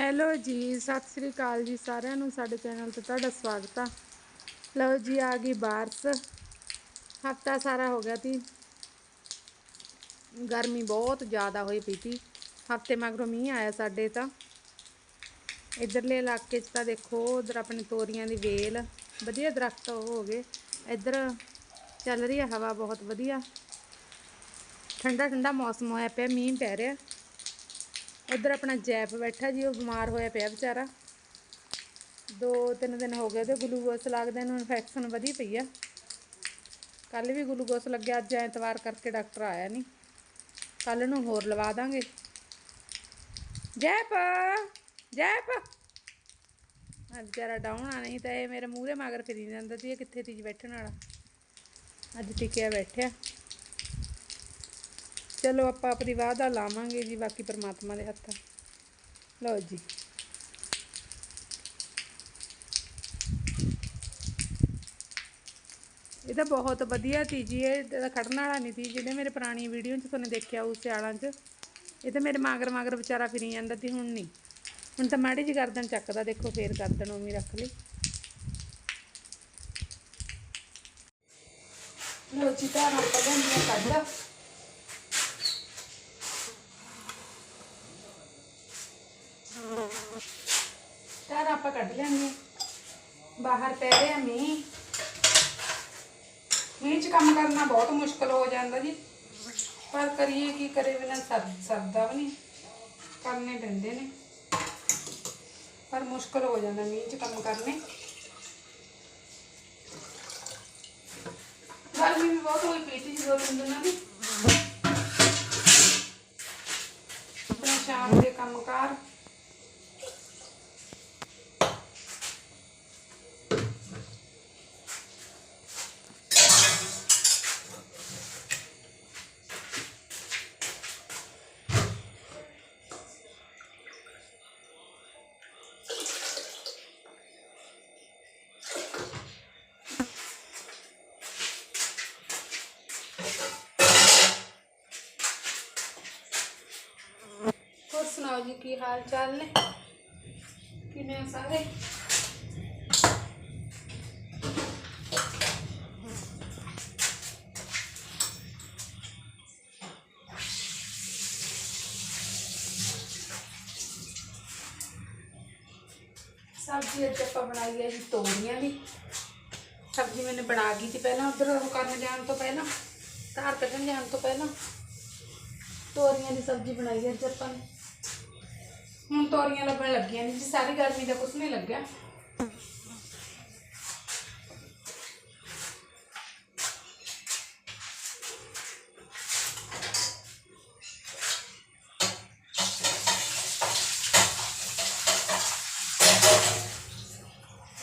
Hello ਜੀ, ਸਤਿ ਸ੍ਰੀ ਅਕਾਲ ਜੀ ਸਾਰਿਆਂ ਨੂੰ, ਸਾਡੇ ਚੈਨਲ ਤੇ ਤੁਹਾਡਾ ਸਵਾਗਤ ਆ। ਲਓ ਜੀ, ਆ ਗਈ ਬਾਰਸ। ਹਫਤਾ ਸਾਰਾ ਹੋ ਗਿਆ ਤੀ ਗਰਮੀ ਬਹੁਤ ਜ਼ਿਆਦਾ ਹੋਈ ਪਈ ਤੀ ਹਫ਼ਤੇ ਮਗਰੋਂ ਮੀਂਹ ਆਇਆ ਸਾਡੇ ਤਾਂ। ਇਧਰਲੇ ਇਲਾਕੇ 'ਚ ਤਾਂ ਦੇਖੋ, ਉਧਰ ਆਪਣੇ ਤੋਰੀਆਂ ਦੀ ਵੇਲ, ਵਧੀਆ ਦਰਖਤ ਹੋ ਗਏ। ਇੱਧਰ ਚੱਲ ਰਹੀ ਹੈ ਹਵਾ ਬਹੁਤ ਵਧੀਆ। ਠੰਡਾ ਠੰਡਾ ਮੌਸਮ ਹੋਇਆ ਪਿਆ, ਮੀਂਹ ਪੈ ਰਿਹਾ। ਉਧਰ ਆਪਣਾ ਜੈਪ ਬੈਠਾ ਜੀ, ਉਹ ਬਿਮਾਰ ਹੋਇਆ ਪਿਆ ਵਿਚਾਰਾ। ਦੋ ਤਿੰਨ ਦਿਨ ਹੋ ਗਏ ਉਹਦੇ ਗਲੂਕੋਸ ਲੱਗਦੇ ਨੂੰ, ਇਨਫੈਕਸ਼ਨ ਵਧੀ ਪਈ ਆ। ਕੱਲ ਵੀ ਗਲੂਕੋਸ ਲੱਗਿਆ, ਅੱਜ ਐਤਵਾਰ ਕਰਕੇ ਡਾਕਟਰ ਆਇਆ ਨਹੀਂ ਕੱਲ ਨੂੰ ਹੋਰ ਲਵਾ ਦਾਂਗੇ। ਜੈਪ ਜੈਪ ਅੱਜ ਵਿਚਾਰਾ ਡਾਉਣ ਆ, ਨਹੀਂ ਤਾਂ ਇਹ ਮੇਰੇ ਮੂਹਰੇ ਮਗਰ ਫਿਰੀ ਜਾਂਦਾ ਸੀ, ਇਹ ਕਿੱਥੇ ਤੀਜ ਬੈਠਣ ਵਾਲਾ। ਅੱਜ ਟਿਕਿਆ ਬੈਠਿਆ। ਚਲੋ ਆਪਾਂ ਆਪਣੀ ਵਾਅਦਾ ਲਾਵਾਂਗੇ ਜੀ, ਬਾਕੀ ਪਰਮਾਤਮਾ ਦੇ ਹੱਥ। ਲਓ ਜੀ। ਇਹ ਤਾਂ ਬਹੁਤ ਵਧੀਆ ਤੀ ਜੀ, ਇਹ ਤਾਂ ਖੜਨ ਵਾਲਾ ਨਹੀਂ ਤੀ ਜਿਹੜੇ ਮੇਰੇ ਪੁਰਾਣੀ ਵੀਡੀਓ 'ਚ ਤੁਹਾਨੂੰ ਦੇਖਿਆ ਉਸ ਸਿਆਲਾਂ 'ਚ, ਇਹ ਤਾਂ ਮੇਰੇ ਮਾਗਰ ਮਾਗਰ ਵਿਚਾਰਾ ਫਿਰੀ ਜਾਂਦਾ ਤੀ ਹੁਣ ਨਹੀਂ। ਹੁਣ ਤਾਂ ਮਾੜੀ ਜੀ ਗਰਦਨ ਚੱਕਦਾ, ਦੇਖੋ ਫੇਰ ਗਰਦਨ ਉਵੇਂ ਰੱਖ ਲਈ। ਲਓ ਜੀ ਤਾਂ ਆਪਾਂ ਗੰਦੀਆਂ ਕੱਢ ਤਾਂ ਆਪਾਂ ਕੱਢ ਲੈਂਦੇ ਹਾਂ ਬਾਹਰ ਪੈ ਰਿਹਾ ਮੀਂਹ। ਮੀਂਹ 'ਚ ਕੰਮ ਕਰਨਾ ਬਹੁਤ ਮੁਸ਼ਕਲ ਹੋ ਜਾਂਦਾ ਜੀ। ਪਰ ਕਰੀਏ ਕੀ ਕਰੇ ਬਿਨਾਂ ਸਰਦਾ ਵੀ ਨਹੀਂ। ਕਰਨੇ ਪੈਂਦੇ ਨੇ। ਪਰ ਮੁਸ਼ਕਲ ਹੋ ਜਾਂਦਾ ਮੀਂਹ 'ਚ ਕੰਮ ਕਰਨੇ। ਗਰਮੀ ਵੀ ਬਹੁਤ ਹੋਈ ਪਈ ਸੀ ਜਦੋਂ ਦਿਨ ਦਿਨਾਂ ਆਪਣਾ ਸ਼ਾਮ ਦੇ ਕੰਮਕਾਰ ਹੋਰ ਸੁਣਾਓ ਜੀ ਕੀ ਹਾਲ ਚਾਲ ਨੇ ਕਿਵੇਂ ਹੋ ਸਾਰੇ ਸਬਜ਼ੀ ਅੱਜ ਆਪਾਂ ਬਣਾਈ ਹੈ ਜੀ, ਤੋਰੀਆਂ ਦੀ। ਸਬਜ਼ੀ ਮੈंने ਬਣਾ ਗਈ ਸੀ ਪਹਿਲਾਂ, ਉਧਰ ਉਹ ਕਰਨ ਜਾਣ ਤੋਂ ਪਹਿਲਾਂ ਧਾਰ ਕੱਢਣ ਜਾਣ ਤੋਂ ਪਹਿਲਾਂ। ਤੋਰੀਆਂ ਦੀ ਸਬਜ਼ੀ ਬਣਾਈ ਹੈ ਅੱਜ ਆਪਾਂ ਨੇ। ਹੁਣ ਤੋਰੀਆਂ ਲੱਭਣ ਲੱਗੀਆਂ ਨਹੀਂ ਜੀ ਸਾਰੀ ਗਰਮੀ ਦਾ ਕੁਝ ਨਹੀਂ ਲੱਗਿਆ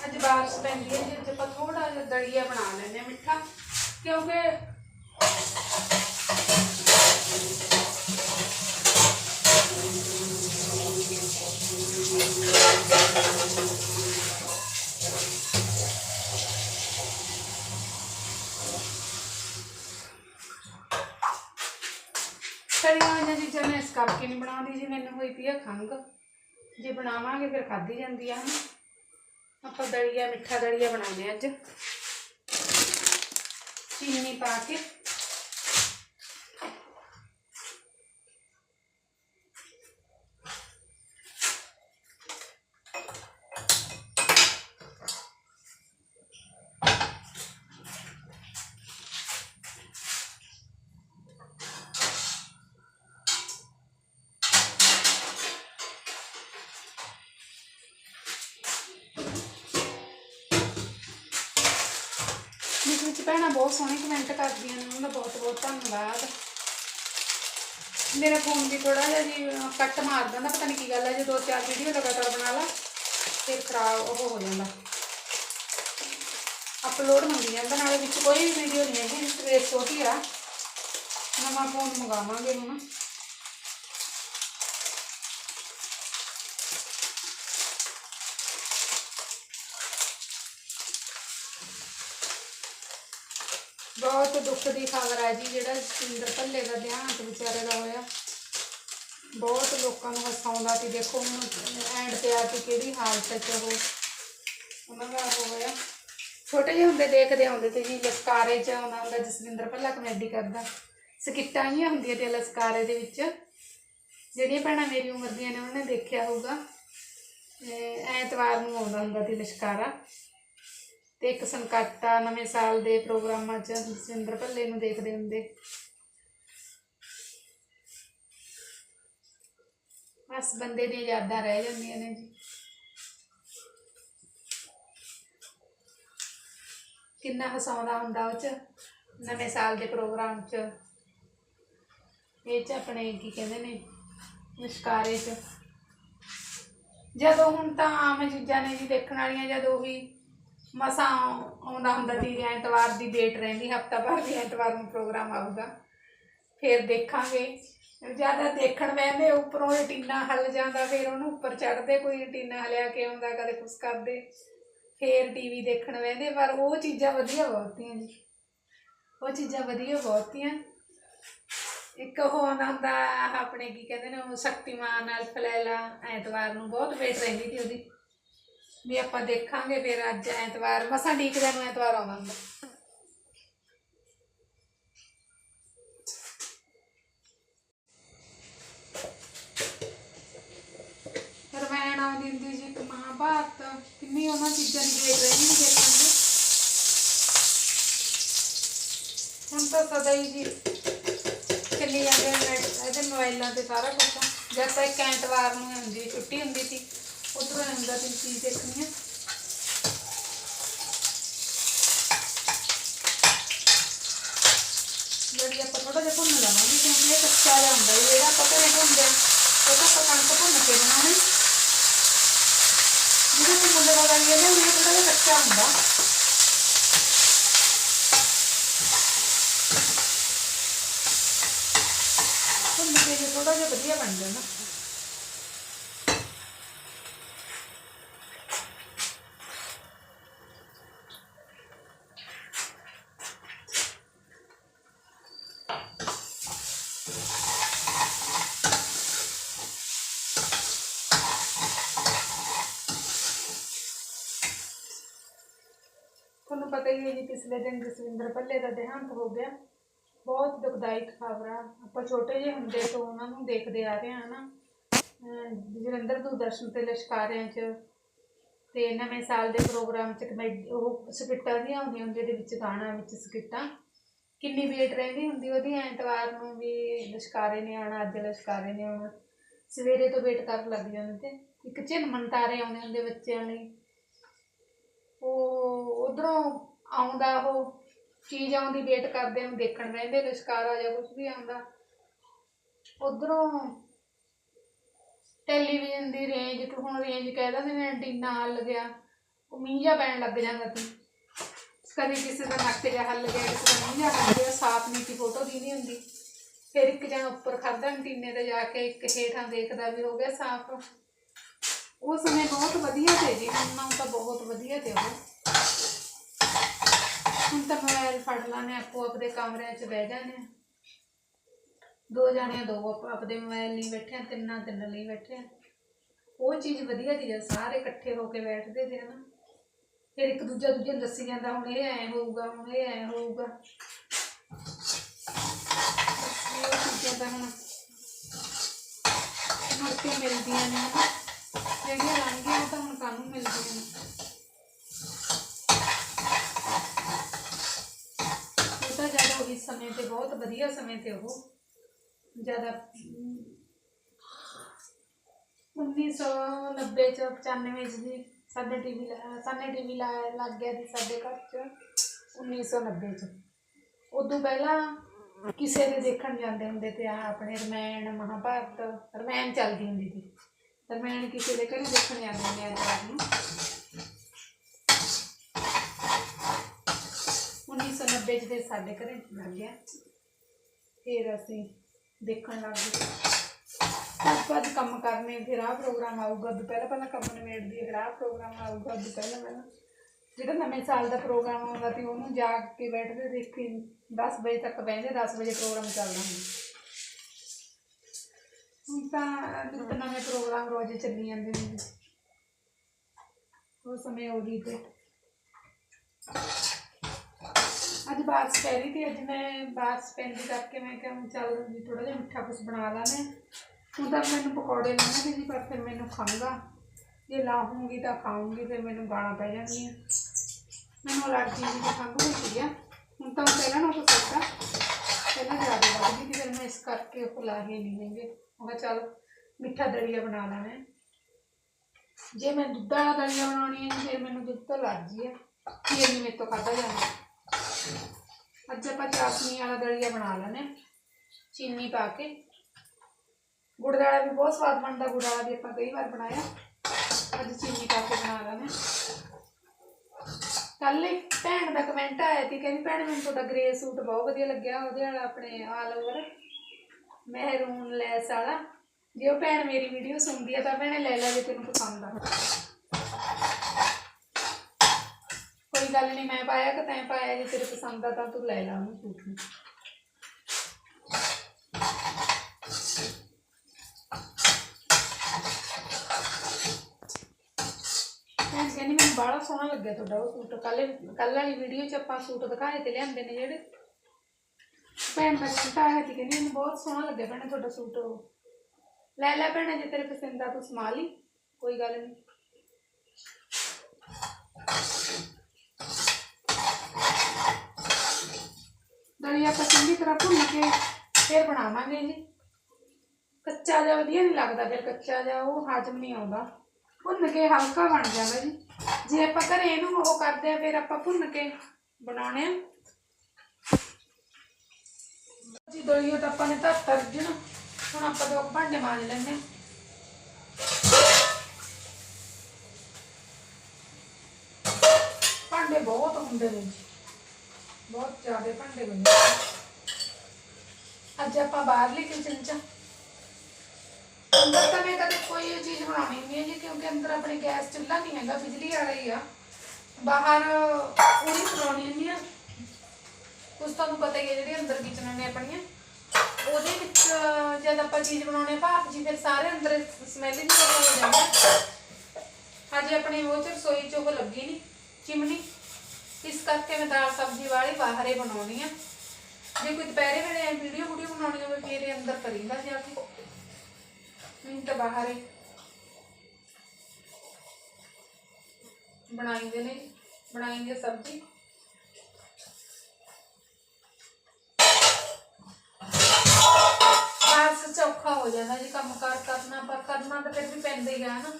ਅੱਜ ਬਾਰਿਸ਼ ਪੈਂਦੀ ਹੈ ਜੀ ਅੱਜ ਆਪਾਂ ਥੋੜਾ ਜਿਹਾ ਦਲੀਆ ਬਣਾ ਲੈਂਦੇ ਹਾਂ ਮਿੱਠਾ ਕਿਉਂਕਿ ਤਲੀਆਂ ਹੋਈਆਂ ਚੀਜ਼ਾਂ ਮੈਂ ਇਸ ਕਰਕੇ ਨਹੀਂ ਬਣਾਉਂਦੀ ਹੋਈ ਪਈ ਆ ਖੰਘ। ਜੇ ਬਣਾਵਾਂਗੇ ਫਿਰ ਖਾਧੀ ਜਾਂਦੀ ਆ ਹਨਾ। ਆਪਾਂ ਦਲੀਆ, ਮਿੱਠਾ ਦਲੀਆ ਬਣਾਉਂਦੇ ਹਾਂ ਅੱਜ। ਚੀਨੀ ਪਾ ਕੇ। ਵਿੱਚ ਭੈਣਾਂ ਬਹੁਤ ਸੋਹਣੇ ਕਮੈਂਟ ਕਰਦੀਆਂ ਨੇ, ਉਹਨਾਂ ਦਾ ਬਹੁਤ ਬਹੁਤ ਧੰਨਵਾਦ। ਮੇਰਾ ਫੋਨ ਵੀ ਥੋੜਾ ਜਿਹਾ ਜੀ ਕੱਟ ਮਾਰ ਦਿੰਦਾ, ਪਤਾ ਨਹੀਂ ਕੀ ਗੱਲ ਹੈ ਜੇ ਦੋ ਚਾਰ ਵੀਡੀਓ ਲਗਾਤਾਰ ਬਣਾ ਲਾ, ਫਿਰ ਖਰਾਬ ਉਹ ਹੋ ਜਾਂਦਾ। ਅਪਲੋਡ ਮੰਗੀ ਜਾਂਦਾ ਨਾਲੇ ਵਿੱਚ ਕੋਈ ਵੀਡੀਓ ਨਹੀਂ ਹੈਗੀ ਸਪੇਸ ਛੋਟੀ ਆ ਨਵਾਂ ਫੋਨ ਮੰਗਾਵਾਂਗੇ ਹੁਣ। ਬਹੁਤ ਦੁੱਖ ਦੀ ਖਬਰ ਹੈ ਜੀ, ਜਿਹੜਾ ਸਤਿੰਦਰ ਭੱਲੇ ਦਾ ਦੇਹਾਂਤ ਵਿਚਾਰੇ ਦਾ ਹੋਇਆ। ਬਹੁਤ ਲੋਕਾਂ ਨੂੰ ਹਸਾਉਂਦਾ ਸੀ, ਦੇਖੋ ਹੁਣ ਐਂਡ ਤੇ ਆ ਕੇ ਕਿਹੜੀ ਹਾਲਤ 'ਚ ਉਹ, ਉਹਨਾਂ ਦਾ ਹੋਇਆ। ਛੋਟੇ ਜਿਹੇ ਹੁੰਦੇ ਦੇਖਦੇ ਆਉਂਦੇ ਤੇ ਜੀ, ਲਸਕਾਰੇ 'ਚ ਆਉਂਦਾ ਹੁੰਦਾ ਜਸਵਿੰਦਰ ਭੱਲਾ ਕਮੇਡੀ ਕਰਦਾ। ਸਕਿੱਟਾਂ ਜਿਹੀਆਂ ਹੁੰਦੀਆਂ ਤੇ ਲਸਕਾਰੇ ਦੇ ਵਿੱਚ। ਜਿਹੜੀਆਂ ਭੈਣਾਂ ਮੇਰੀ ਉਮਰ ਦੀਆਂ ਨੇ, ਉਹਨਾਂ ਨੇ ਦੇਖਿਆ ਹੋਊਗਾ। ਐਤਵਾਰ ਨੂੰ ਆਉਂਦਾ ਹੁੰਦਾ ਸੀ ਲਸ਼ਕਾਰਾ। ਤੇ ਇੱਕ ਸੰਕਟਾ ਨਵੇਂ ਸਾਲ ਦੇ ਪ੍ਰੋਗਰਾਮਾਂ 'ਚ ਜਸਵਿੰਦਰ ਭੱਲੇ ਨੂੰ ਦੇਖਦੇ ਹੁੰਦੇ। ਬਸ ਬੰਦੇ ਦੀਆਂ ਯਾਦਾਂ ਰਹਿ ਜਾਂਦੀਆਂ ਨੇ ਜੀ। ਕਿੰਨਾ ਹਸਾਉਂਦਾ ਹੁੰਦਾ ਉਹ 'ਚ, ਨਵੇਂ ਸਾਲ ਦੇ ਪ੍ਰੋਗਰਾਮ 'ਚ। ਇਹ 'ਚ ਆਪਣੇ ਕੀ ਕਹਿੰਦੇ ਨੇ ਨਿਸ਼ਕਾਰੇ 'ਚ। ਜਦੋਂ ਹੁਣ ਤਾਂ ਆਮ ਚੀਜ਼ਾਂ ਨੇ ਜੀ ਦੇਖਣ ਵਾਲੀਆਂ, ਜਦੋਂ ਉਹੀ ਮਸਾਂ ਆਉਂਦਾ ਹੁੰਦਾ ਸੀ ਐਤਵਾਰ ਦੀ ਡੇਟ ਰਹਿੰਦੀ, ਹਫਤਾ ਭਰ ਦੀ ਐਤਵਾਰ ਨੂੰ ਪ੍ਰੋਗਰਾਮ ਆਊਗਾ। ਫਿਰ ਦੇਖਾਂਗੇ। ਜ਼ਿਆਦਾ ਦੇਖਣ ਬਹਿੰਦੇ ਉੱਪਰੋਂ ਇਹ ਟੀਨਾ ਹਲ ਜਾਂਦਾ, ਫਿਰ ਉਹਨੂੰ ਉੱਪਰ ਚੜਦੇ ਕੋਈ ਟੀਨਾ ਹਲਿਆ ਕੇ ਆਉਂਦਾ, ਕਦੇ ਕੁਛ ਕਰਦੇ। ਫੇਰ ਟੀਵੀ ਦੇਖਣ ਬਹਿੰਦੇ ਪਰ ਉਹ ਚੀਜ਼ਾਂ ਵਧੀਆ ਬਹੁਤੀਆਂ ਜੀ। ਉਹ ਚੀਜ਼ਾਂ ਵਧੀਆ ਬਹੁਤੀਆਂ। ਇੱਕ ਉਹ ਆਉਂਦਾ ਹੁੰਦਾ ਆਪਣੇ ਕੀ ਕਹਿੰਦੇ ਨੇ, ਉਹ ਸ਼ਕਤੀਮਾਨ, ਅਲਫ, ਲੈਲਾ ਐਤਵਾਰ ਨੂੰ ਬਹੁਤ ਵੇਟ ਰਹਿੰਦੀ ਸੀ ਉਹਦੀ। ਵੀ ਆਪਾਂ ਦੇਖਾਂਗੇ ਫਿਰ ਅੱਜ ਐਤਵਾਰ, ਮਸਾਂ ਡੀਕਦਿਆਂ ਨੂੰ ਐਤਵਾਰ ਆਉਂਦਾ ਹੁੰਦਾ ਰਮਾਇਣ ਆਉਂਦੀ ਹੁੰਦੀ ਜੀ ਇੱਕ ਮਹਾਭਾਰਤ, ਕਿੰਨੀ ਉਹਨਾਂ ਚੀਜ਼ਾਂ ਦੀ ਵੇਟ ਰਹਿੰਦੀ ਸੀ ਦੇਖਣ ਹੁਣ ਤਾਂ ਸਦਾ ਹੀ ਜੀ ਚੱਲੀ ਜਾਂਦੇ ਨੇ ਇਹਦੇ ਮੋਬਾਈਲਾਂ ਤੇ ਸਾਰਾ ਕੁਝ ਜਦ ਤੱਕ ਇੱਕ ਐਤਵਾਰ ਨੂੰ ਹੁੰਦੀ, ਛੁੱਟੀ ਹੁੰਦੀ ਸੀ ਉਧਰੋਂ ਹੁੰਦਾ ਸੀ ਚੀਜ਼ ਦੇਖਣੀ ਆ। ਜਿਹੜੀ ਆਪਾਂ ਥੋੜਾ ਜਿਹਾ ਭੁੰਨ ਲਵਾਂਗੇ, ਕਿਉਂਕਿ ਇਹ ਕੱਚਾ ਜਿਹਾ ਹੁੰਦਾ ਜਿਹੜਾ ਆਪਾਂ ਘਰੇ ਭੁੰਨਦੇ ਉਹ ਤਾਂ ਆਪਾਂ ਕਣਕ ਭੁੰਨ ਕੇ ਬਣਾਉਣੀ। ਜਿਹਦੇ ਤੇ ਮੁੰਡੇ ਦਾ ਗਾਲੀ ਇਹਨੇ ਉਹ ਥੋੜਾ ਜਿਹਾ ਕੱਚਾ ਹੁੰਦਾ। ਭੁੰਨ ਕੇ ਜੇ ਥੋੜਾ ਜਿਹਾ ਵਧੀਆ ਬਣ ਜਾਂਦਾ ਤੁਹਾਨੂੰ ਪਤਾ ਹੀ ਹੈ ਜੀ, ਪਿਛਲੇ ਦਿਨ ਜਸਵਿੰਦਰ ਭੱਲੇ ਦਾ ਦੇਹਾਂਤ ਹੋ ਗਿਆ। ਬਹੁਤ ਦੁਖਦਾਇਕ ਖਬਰ ਆ। ਆਪਾਂ ਛੋਟੇ ਜਿਹੇ ਹੁੰਦੇ ਤੋਂ ਉਹਨਾਂ ਨੂੰ ਦੇਖਦੇ ਆ ਰਹੇ ਹਾਂ ਨਾ। ਜਲੰਧਰ ਦੂਰਦਰਸ਼ਨ ਤੇ ਲਸ਼ਕਾਰਿਆਂ 'ਚ ਤੇ ਨਵੇਂ ਸਾਲ ਦੇ ਪ੍ਰੋਗਰਾਮ 'ਚ ਕਮੇਡੀ, ਉਹ ਸਕਿੱਟਾਂ ਦੀਆਂ ਹੁੰਦੀਆਂ ਹੁੰਦੀਆਂ ਦੇ ਵਿੱਚ, ਗਾਣਾ ਵਿੱਚ ਸਕਿੱਟਾਂ। ਕਿੰਨੀ ਵੇਟ ਰਹਿੰਦੀ ਹੁੰਦੀ ਉਹਦੀ ਐਤਵਾਰ ਨੂੰ ਵੀ ਲਸ਼ਕਾਰੇ ਨੇ ਆਉਣਾ, ਅੱਜ ਲਸ਼ਕਾਰੇ ਨੇ ਆਉਣਾ। ਸਵੇਰੇ ਤੋਂ ਵੇਟ ਕਰਨ ਲੱਗ ਜਾਂਦੇ ਤੇ ਇੱਕ ਝਿਲਮਨ ਤਾਰੇ ਆਉਂਦੇ ਹੁੰਦੇ ਬੱਚਿਆਂ ਲਈ। ਉਹ ਉਧਰੋਂ ਆਉਂਦਾ ਉਹ ਚੀਜ਼ ਆਉਂਦੀ ਵੇਟ ਕਰਦੇ ਨੂੰ ਦੇਖਣ ਰਹਿੰਦੇ ਲਸ਼ਕਾਰਾ ਜਾਂ ਕੁਝ ਵੀ ਆਉਂਦਾ। ਉਧਰੋਂ ਟੈਲੀਵਿਜ਼ਨ ਦੀ ਰੇਂਜ ਤੋਂ ਹੁਣ ਰੇਂਜ ਕਹਿ ਦਿੰਦੇ ਨੇ ਐਂਟੀਨਾ ਹੱਲ ਗਿਆ। ਉਹ ਮੀਂਹ ਪੈਣ ਲੱਗ ਜਾਂਦਾ ਸੀ। ਕਦੇ ਕਿਸੇ ਦਾ ਨੱਕ ਜਿਹਾ ਹੱਲ ਗਿਆ, ਕਿਸੇ ਦਾ ਮੀਂਹ ਹੱਲ ਗਿਆ, ਸਾਫ਼ ਨੀਤੀ ਫੋਟੋ ਦੀ ਨਹੀਂ ਹੁੰਦੀ। ਫਿਰ ਇੱਕ ਜਣਾ ਉੱਪਰ ਖੜਦਾ ਐਂਟੀਨੇ ਤੇ ਜਾ ਕੇ ਇੱਕ ਹੇਠਾਂ ਦੇਖਦਾ ਵੀ ਹੋ ਗਿਆ ਸਾਫ਼। ਉਹ ਸਮੇਂ ਬਹੁਤ ਵਧੀਆ ਤੇ ਜੀ, ਹੁਣ ਨਾਲੋਂ ਤਾਂ ਬਹੁਤ ਵਧੀਆ ਤੇ ਉਹ। ਹੁਣ ਤਾਂ ਮੋਬਾਈਲ ਫੜ ਲਾਣੇ ਆਪੋ ਆਪਦੇ ਕਮਰਿਆਂ 'ਚ ਬਹਿ ਜਾਣੇ ਆ। ਦੋ ਜਾਣੇ ਦੋ, ਆਪ- ਆਪਦੇ ਮੋਬਾਈਲ ਲਈ ਬੈਠੇ ਆ, ਤਿੰਨਾਂ ਤਿੰਨ ਲਈ ਬੈਠੇ ਆ। ਉਹ ਚੀਜ਼ ਵਧੀਆ ਸੀ ਜਦ ਸਾਰੇ ਇਕੱਠੇ ਹੋ ਕੇ ਬੈਠਦੇ ਸੀ ਨਾ ਫਿਰ ਇੱਕ ਦੂਜਾ ਦੂਜੇ ਨੂੰ ਦੱਸੀ ਜਾਂਦਾ, ਹੁਣ ਇਹ ਐ ਹੋਊਗਾ, ਹੁਣ ਇਹ ਐ ਹੋਊਗਾ। ਇਹ ਚੀਜ਼ਾਂ ਤਾਂ ਹੁਣ ਮੁੜ ਕੇ ਮਿਲਦੀਆਂ ਨੇ। ਨਾ ਜਿਹੜੀਆਂ ਲੰਘ ਗਈਆਂ ਉਹ ਤਾਂ ਹੁਣ ਕਾਹਨੂੰ ਮਿਲਦੀਆਂ ਨੇ ਉਹ ਤਾਂ ਜ਼ਿਆਦਾ ਉਹੀ ਸਮੇਂ ਤੇ ਬਹੁਤ ਵਧੀਆ ਸਮੇਂ ਤੇ ਉਹ ਜ਼ਿਆਦਾ ਅਮ, 1990 ਚ 95 ਚ ਜੀ ਸਾਡੇ ਟੀਵੀ ਸਾਡੇ ਟੀਵੀ ਲੱਗ ਗਿਆ ਸੀ ਸਾਡੇ ਘਰ ਚ 1990 ਚ ਉਦੋਂ ਪਹਿਲਾਂ ਕਿਸੇ ਦੇ ਦੇਖਣ ਜਾਂਦੇ ਹੁੰਦੇ ਤੇ ਆ ਆਪਣੇ ਰਮਾਇਣ ਮਹਾਭਾਰਤ ਰਮਾਇਣ ਚੱਲਦੀ ਹੁੰਦੀ ਸੀ ਰਮਾਇਣ ਕਿਸੇ ਦੇ ਘਰੇ ਦੇਖਣ ਜਾਂਦੇ ਹੁੰਦੇ ਆ ਐਤਵਾਰ 1990 ਚ ਫਿਰ ਸਾਡੇ ਘਰੇ ਲੱਗ ਗਿਆ। ਫਿਰ ਅਸੀਂ ਦੇਖਣ ਲੱਗ ਗਏ। ਅੱਜ ਬਾਅਦ ਕੰਮ ਕਰਨੇ, ਫਿਰ ਆਹ ਪ੍ਰੋਗਰਾਮ ਆਊਗਾ ਉਦੋਂ ਪਹਿਲਾਂ ਪਹਿਲਾਂ ਕੰਮ ਨਿਬੇੜਦੀ ਫਿਰ ਆਹ ਪ੍ਰੋਗਰਾਮ ਆਊਗਾ ਉਦੋਂ ਪਹਿਲਾਂ ਪਹਿਲਾਂ। ਜਿਹੜਾ ਨਵੇਂ ਸਾਲ ਦਾ ਪ੍ਰੋਗਰਾਮ ਆਉਂਦਾ ਤੇ ਉਹਨੂੰ ਜਾਗ ਕੇ ਬੈਠਦੇ ਦੇਖੀ 10 ਵਜੇ ਤੱਕ ਬਹਿੰਦੇ 10 ਵਜੇ ਪ੍ਰੋਗਰਾਮ ਚੱਲਦਾ ਹੁੰਦਾ। ਹੁਣ ਤਾਂ ਨਿੱਤ ਨਵੇਂ ਪ੍ਰੋਗਰਾਮ ਰੋਜ਼ ਚੱਲੀ ਜਾਂਦੇ ਨੇ। ਉਹ ਸਮੇਂ ਉਹਦੀ ਤੇ। ਬਾਰਿਸ਼ ਪੈ ਰਹੀ ਤੇ ਅੱਜ ਮੈਂ ਬਾਰਿਸ਼ ਪੈਂਦੀ ਕਰਕੇ ਮੈਂ ਕਿਹਾ ਹੁਣ ਚੱਲ ਜੀ ਥੋੜਾ ਜਿਹਾ ਮਿੱਠਾ ਕੁਝ ਬਣਾ ਲਾਣੇ ਹੁਣ ਤਾਂ ਮੈਨੂੰ ਪਕੌੜੇ ਲਾਉਣੇ ਸੀ ਪਰ ਫਿਰ ਮੈਨੂੰ ਖਾਂਗਾ ਜੇ ਲਾਹੂੰਗੀ ਤਾਂ ਖਾਊਂਗੀ, ਫਿਰ ਮੈਨੂੰ ਗਾਣਾ ਪੈ ਜਾਣਗੀਆਂ। ਮੈਨੂੰ ਅਲਰਜੀ ਦੀ ਖੰਘ ਹੋਈ ਸੀ ਆ। ਹੁਣ ਤਾਂ ਪਹਿਲਾਂ ਨਾ ਨਾਲੋਂ ਸੋਚਾ ਪਹਿਲਾਂ ਜ਼ਿਆਦਾ ਵੱਧ ਗਈ ਫਿਰ ਮੈਂ ਇਸ ਕਰਕੇ ਉਹ ਲਾ ਹੀ ਨਹੀਂ ਲੈਂਗੇ ਮੈਂ ਕਿਹਾ ਚੱਲ ਮਿੱਠਾ ਦਲੀਆ ਬਣਾ ਲੈਣਾ ਜੇ ਮੈਂ ਦੁੱਧ ਵਾਲਾ ਦਲੀਆ ਬਣਾਉਣੀ ਹੈ ਫਿਰ ਮੈਨੂੰ ਦੁੱਧ ਤੋਂ ਅਲਰਜੀ ਹੈ ਫਿਰ ਨਹੀਂ ਮੇਰੇ ਤੋਂ ਖਾਧਾ ਜਾਣਾ ਅੱਜ ਆਪਾਂ ਚਾਸ਼ਨੀ ਵਾਲਾ ਦਲੀਆ ਬਣਾ ਲੈਣੇ ਹਾਂ। ਚੀਨੀ ਪਾ ਕੇ। ਗੁੜ ਵਾਲਾ ਵੀ ਬਹੁਤ ਸਵਾਦ ਬਣਦਾ, ਗੁੜ ਵਾਲਾ ਵੀ ਆਪਾਂ ਕਈ ਵਾਰ ਬਣਾਇਆ। ਅੱਜ ਚੀਨੀ ਪਾ ਕੇ ਬਣਾ ਲੈਣੇ ਕੱਲ ਇੱਕ ਭੈਣ ਦਾ ਕਮੈਂਟ ਆਇਆ ਸੀ, ਕਹਿੰਦੀ ਭੈਣ ਮੈਨੂੰ ਤੁਹਾਡਾ ਗ੍ਰੇ ਸੂਟ ਬਹੁਤ ਵਧੀਆ ਲੱਗਿਆ, ਉਹਦੇ ਵਾਲਾ ਆਪਣੇ ਆਲ ਓਵਰ ਮਹਿਰੂਨ ਲੈਸ ਵਾਲਾ। ਜੇ ਉਹ ਭੈਣ ਮੇਰੀ ਵੀਡੀਓ ਸੁਣਦੀ ਆ ਤਾਂ ਭੈਣੇ ਲੈ ਲੈ ਜੇ ਤੈਨੂੰ ਪਸੰਦ ਆ। ਗੱਲ ਨਹੀਂ, ਮੈਂ ਪਾਇਆ ਕਿ ਤੈਂ ਪਾਇਆ ਜੇ ਤੇਰੇ ਪਸੰਦ ਆ ਤਾਂ ਤੂੰ ਲੈ ਲਾ ਉਹਨੂੰ ਸੂਟ ਨੂੰ। ਭੈਣ ਕਹਿੰਦੀ ਮੈਨੂੰ ਬੜਾ ਸੋਹਣਾ ਲੱਗਿਆ ਤੁਹਾਡਾ ਉਹ ਸੂਟ। ਕੱਲ ਕੱਲ ਵਾਲੀ ਵੀਡੀਓ 'ਚ ਆਪਾਂ ਸੂਟ ਦਿਖਾਏ ਤੇ ਲਿਆਂਦੇ ਨੇ ਜਿਹੜੇ। ਭੈਣ ਦਾ ਕਮੈਂਟ ਆਇਆ ਕਹਿੰਦੀ ਮੈਨੂੰ ਬਹੁਤ ਸੋਹਣਾ ਲੱਗਿਆ ਭੈਣੇ ਤੁਹਾਡਾ ਸੂਟ ਉਹ। ਲੈ ਲੈ ਭੈਣੇ, ਜੇ ਤੇਰੇ ਪਸੰਦ ਆ ਤੂੰ ਸਮਾ ਲਈ ਕੋਈ ਗੱਲ ਨਹੀਂ। ਦਲੀਆ ਆਪਾਂ ਚੰਗੀ ਤਰ੍ਹਾਂ ਭੁੰਨ ਕੇ ਫਿਰ ਬਣਾਵਾਂਗੇ ਜੀ। ਕੱਚਾ ਜਿਹਾ ਵਧੀਆ ਨਹੀਂ ਲੱਗਦਾ, ਫਿਰ ਕੱਚਾ ਜਿਹਾ ਉਹ ਹਾਜ਼ਮ ਨਹੀਂ ਆਉਂਦਾ। ਭੁੰਨ ਕੇ ਹਲਕਾ ਬਣ ਜਾਂਦਾ ਜੀ। ਜੇ ਆਪਾਂ ਘਰੇ ਇਹਨੂੰ ਉਹ ਕਰਦੇ ਆ, ਫਿਰ ਆਪਾਂ ਭੁੰਨ ਕੇ ਬਣਾਉਣੇ ਆ। ਜੀ, ਦਲੀਆ ਤਾਂ ਆਪਾਂ ਨੇ ਤਾਂ ਤਰ ਹੁਣ ਆਪਾਂ ਦੋ ਭਾਂਡੇ ਮਾਂਜ ਲੈਂਦੇ ਭਾਂਡੇ ਬਹੁਤ ਹੁੰਦੇ ਨੇ ਜੀ। ਬਹੁਤ ਜ਼ਿਆਦਾ ਭਾਂਡੇ ਹੁੰਦੇ ਅੱਜ ਆਪਾਂ ਬਾਹਰਲੀ ਕਿਚਨ ਚ ਅੰਦਰ ਤਾਂ ਮੈਂ ਕਦੇ ਕੋਈ ਇਹ ਚੀਜ਼ ਬਣਾਉਣੀ ਨਹੀਂ ਹੈ ਜੀ ਕਿਉਂਕਿ ਅੰਦਰ ਆਪਣੇ ਗੈਸ ਚੁੱਲ੍ਹਾ ਨਹੀਂ ਹੈਗਾ, ਬਿਜਲੀ ਵਾਲਾ ਹੀ ਆ। ਬਾਹਰ ਉਹਦੀ ਬਣਾਉਣੀ ਨਹੀਂ ਆ। ਕੁਝ ਤੁਹਾਨੂੰ ਪਤਾ ਹੀ ਹੈ ਜਿਹੜੀ ਅੰਦਰ ਕਿਚਨ ਨੇ ਆਪਣੀਆਂ। ਉਹਦੇ ਵਿੱਚ ਜਦ ਆਪਾਂ ਚੀਜ਼ ਬਣਾਉਣੇ ਭਾਪ ਜੀ, ਫਿਰ ਸਾਰੇ ਅੰਦਰ ਸਮੈਲ ਹੀ ਹੋ ਜਾਂਦਾ ਹਾਂਜੀ ਆਪਣੀ ਉਹ ਚ ਰਸੋਈ ਚ ਉਹ ਲੱਗੀ ਨਹੀਂ ਚਿਮਨੀ। ਇਸ ਕਰਕੇ ਮੈਂ ਦਾਲ ਸਬਜ਼ੀ ਵਾਲੀ ਬਾਹਰ ਹੀ ਬਣਾਉਣੀ ਆ। ਜੇ ਕੋਈ ਦੁਪਹਿਰੇ ਵੇਲੇ ਵੀਡੀਓ ਵੀਡੀਓ ਬਣਾਉਣੀ ਹੋਵੇ, ਫਿਰ ਇਹ ਅੰਦਰ ਕਰੀਂਦਾ ਜਾ ਕੇ। ਨਹੀਂ ਤਾਂ ਬਾਹਰ ਹੀ ਬਣਾਈਂਦੇ ਨੇ, ਬਣਾਈਂਦੇ ਸਬਜ਼ੀ। ਬਸ ਚੌਖਾ ਹੋ ਜਾਂਦਾ ਜੀ ਕੰਮ ਕਾਰ ਕਰਨਾ, ਪਰ ਕਰਨਾ ਤਾਂ ਫਿਰ ਵੀ ਪੈਂਦਾ ਹੀ ਆ ਨਾ।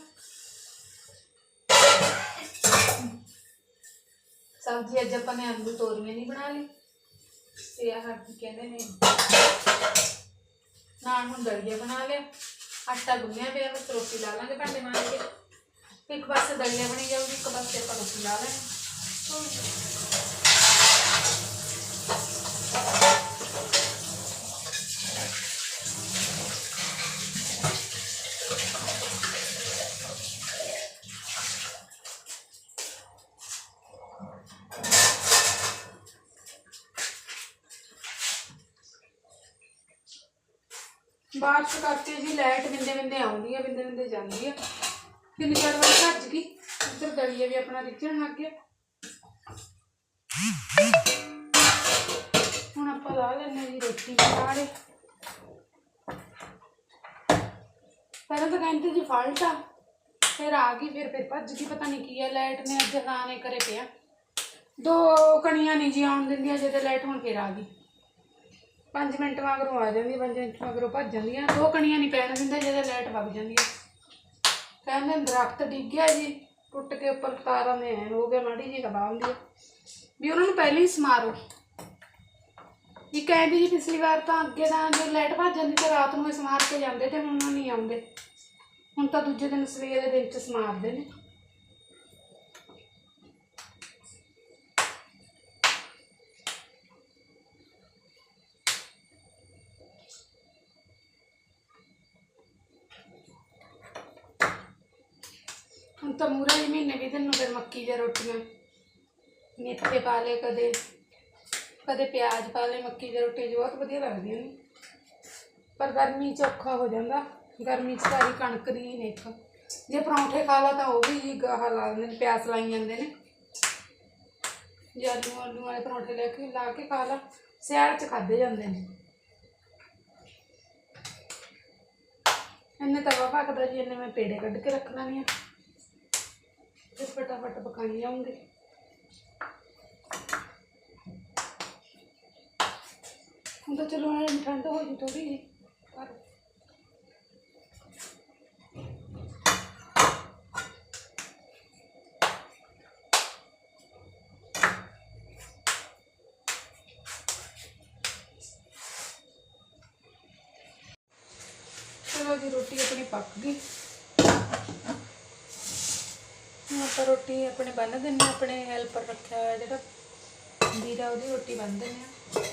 ਸਬਜ਼ੀ ਅੱਜ ਆਪਾਂ ਨੇ ਆਲੂ ਤੋਰੀਆਂ ਨਹੀਂ ਬਣਾ ਲਈ ਤੇ ਆਹ ਕੀ ਕਹਿੰਦੇ ਨੇ ਨਾਲ ਹੁਣ ਦਲੀਆ ਬਣਾ ਲਿਆ, ਆਟਾ ਗੁੰਨਿਆ ਪਿਆ ਬਸ ਰੋਟੀ ਲਾ ਲਾਂਗੇ ਭਾਂਡੇ ਮਾਰ ਕੇ। ਇੱਕ ਪਾਸੇ ਦਲੀਆ ਬਣੀ ਜਾਊਗੀ, ਇੱਕ ਪਾਸੇ ਆਪਾਂ ਰੋਟੀ ਲਾ ਲਾਂਗੇ ਬਾਰਿਸ਼ ਕਰਕੇ ਜੀ ਲਾਈਟ ਬਿੰਦੇ ਆਉਂਦੀ ਆ ਬਿੰਦੇ ਬਿੰਦੇ ਜਾਂਦੀ ਆ। ਤਿੰਨ ਚਾਰ ਵਾਰ ਭੱਜ ਗਈ, ਉੱਧਰ ਦਲੀਆ ਵੀ ਆਪਣਾ ਰਿੱਝਣ ਲੱਗ ਗਿਆ। ਹੁਣ ਆਪਾਂ ਲਾ ਲੈਂਦੇ ਜੀ ਰੋਟੀ ਨਾਲੇ ਪਹਿਲਾਂ ਤਾਂ ਕਹਿੰਦੇ ਜੀ ਫਾਲਟ ਆ, ਫਿਰ ਆ ਗਈ, ਫਿਰ ਫਿਰ ਭੱਜ ਗਈ, ਪਤਾ ਨਹੀਂ ਕੀ ਆ ਲਾਈਟ ਨੇ ਅੱਜ ਰਾਣੇ ਕਰੇ ਪਿਆ। ਦੋ ਕਣੀਆਂ ਨਹੀਂ ਜੀ ਆਉਣ ਦਿੰਦੀਆਂ, ਜਦੋਂ ਲਾਈਟ ਹੁਣ, ਫਿਰ ਆ ਗਈ। 5 ਮਿੰਟ ਮਗਰੋਂ ਆ ਜਾਂਦੀ 5 ਮਿੰਟ ਮਗਰੋਂ ਭੱਜ ਜਾਂਦੀਆਂ। ਦੋ ਕਣੀਆਂ ਨਹੀਂ ਪੈਣ ਦਿੰਦੇ, ਜਿਹਦੇ ਲਾਈਟ ਵਗ ਜਾਂਦੀ ਹੈ। ਕਹਿੰਦੇ ਦਰਖਤ ਡਿੱਗਿਆ ਜੀ, ਟੁੱਟ ਕੇ ਉੱਪਰ ਤਾਰਾਂ ਦੇ ਐਨ ਹੋ ਗਿਆ, ਮਾੜੀ ਜੀ ਹਵਾ ਹੁੰਦੀ ਹੈ। ਵੀ ਉਹਨਾਂ ਨੂੰ ਪਹਿਲਾਂ ਹੀ ਸਮਾਰੋ। ਇਹ ਕਹਿੰਦੀ ਜੀ, ਪਿਛਲੀ ਵਾਰ ਤਾਂ ਅੱਗੇ ਤਾਂ ਜੋ ਲਾਈਟ ਭੱਜ ਜਾਂਦੀ ਤੇ ਰਾਤ ਨੂੰ ਹੀ ਸਮਾਰ ਕੇ ਜਾਂਦੇ ਤੇ ਹੁਣ ਨਹੀਂ ਆਉਂਦੇ। ਹੁਣ ਤਾਂ ਦੂਜੇ ਦਿਨ ਸਵੇਰੇ ਦਿਨ ਚ ਸਮਾਰਦੇ ਨੇ। ਤਾਂ ਮੂਰਾ ਹੀ ਮਹੀਨੇ ਵੀ ਦਿਨ ਨੂੰ ਫਿਰ ਮੱਕੀ ਦੀਆਂ ਰੋਟੀਆਂ। ਮੇਥੇ ਪਾ ਲਏ ਕਦੇ। ਕਦੇ ਪਿਆਜ਼ ਪਾ ਲਏ, ਮੱਕੀ ਦੀਆਂ ਰੋਟੀਆਂ, ਜੋ ਬਹੁਤ ਵਧੀਆ ਲੱਗਦੀਆਂ ਨੇ। ਪਰ ਗਰਮੀ ਚ ਔਖਾ ਹੋ ਜਾਂਦਾ। ਗਰਮੀ ਚ ਸਾਰੀ ਕਣਕ ਦੀ ਹੀ ਨਿੱਕ ਜੇ ਪਰੌਂਠੇ ਖਾ ਲਾ ਤਾਂ ਉਹ ਵੀ ਜੀ ਗਾਹ ਲਾ ਦਿੰਦੇ ਨੇ, ਪਿਆਸ ਲਾਈ ਜਾਂਦੇ ਨੇ। ਜੇ ਆਲੂ ਆਲੂ ਵਾਲੇ ਪਰੌਂਠੇ ਲੈ ਕੇ, ਲਾ ਕੇ ਖਾ ਲਾ, ਸਿਆਲ ਚ ਖਾਦੇ ਜਾਂਦੇ ਨੇ। ਇੰਨੇ ਤਵਾ ਭਖਦਾ ਜੀ, ਇੰਨੇ ਮੈਂ ਪੇੜੇ ਕੱਢ ਕੇ ਰੱਖ ਲੈਣੇ ਆ। ਫਿਰ ਫਟਾਫਟ ਪਕਾਈ ਜਾਊਂਗੀ ਹੁਣ ਤਾਂ ਚਲੋ ਐਂ ਠੰਡ ਹੋ ਜੂ ਥੋੜੀ ਜਿਹੀ ਪਰ ਚਲੋ ਜੀ ਰੋਟੀ ਆਪਣੀ ਪੱਕ ਗਈ ਹੁਣ ਆਪਾਂ ਰੋਟੀ ਆਪਣੇ ਬੰਨ ਦਿੰਨੇ ਹਾਂ, ਆਪਣੇ ਹੈਲਪਰ ਰੱਖਿਆ ਹੋਇਆ ਜਿਹੜਾ ਵੀਰਾ ਉਹਦੀ ਰੋਟੀ ਬੰਨ ਦਿੰਨੇ ਆ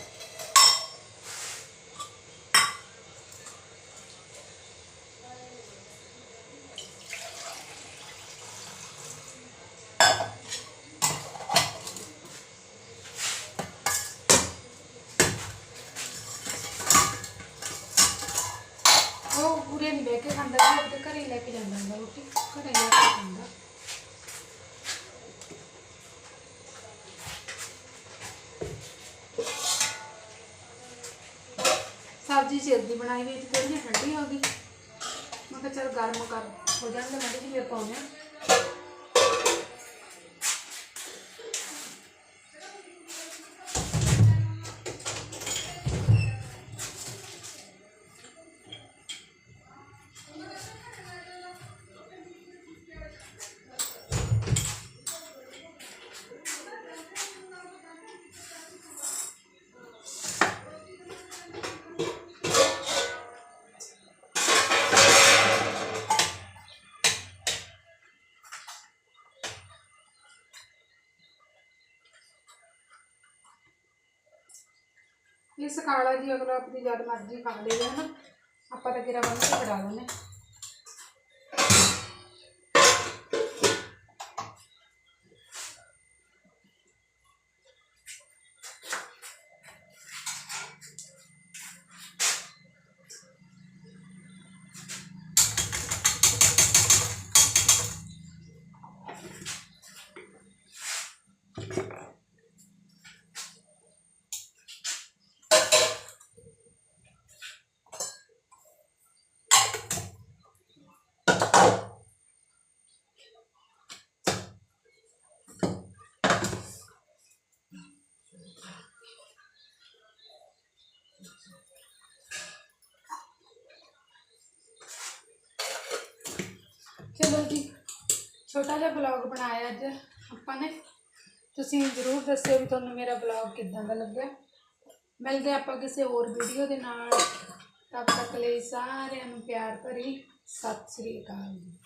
ਉਹ ਪੂਰੇ ਨਹੀਂ ਬਹਿ ਕੇ ਖਾਂਦਾ ਜੀ ਉਹਦੇ ਘਰੇ ਹੀ ਲੈ ਕੇ ਜਾਂਦਾ ਹੁੰਦਾ ਰੋਟੀ ਘਰੇ ਲੈ ਕੇ ਖਾਂਦਾ ਸਬਜ਼ੀ ਜਲਦੀ ਬਣਾਈ ਵੀ ਤੇ ਥੋੜੀ ਜਿਹੀ ਠੰਡੀ ਹੋ ਗਈ। ਮੈਂ ਕਿਹਾ ਚਲ ਗਰਮ ਕਰ, ਹੋ ਜਾਂਦੇ ਮੈਂ ਕਿਹਾ ਜੀ ਫਿਰ ਪਾਉਂਦੇ ਹਾਂ ਇਹ ਸਕਾਲਾ ਜੀ, ਅਗਲਾ ਆਪਣੀ ਜਦ ਮਰਜ਼ੀ ਖਾ ਲੇਗਾ ਹਨਾ? ਆਪਾਂ ਤਾਂ ਕਿਰਾ ਬੰਨ ਕੇ ਫੜਾ ਦਿੰਦੇ ਚਲੋ ਜੀ ਛੋਟਾ ਬਲੌਗ ਬਣਾਇਆ ਅੱਜ। ਆਪਾਂ ਨੇ। ਤੁਸੀਂ ਜ਼ਰੂਰ ਦੱਸਿਓ ਵੀ ਤੁਹਾਨੂੰ ਮੇਰਾ ਬਲੌਗ ਕਿੱਦਾਂ ਦਾ ਲੱਗਿਆ। ਮਿਲਦੇ ਆਪਾਂ ਕਿਸੇ ਹੋਰ ਵੀਡੀਓ ਦੇ ਨਾਲ। ਤਦ ਤੱਕ ਲਈ ਸਾਰਿਆਂ ਨੂੰ ਪਿਆਰ ਭਰੀ। ਸਤਿ ਸ੍ਰੀ ਅਕਾਲ ਜੀ।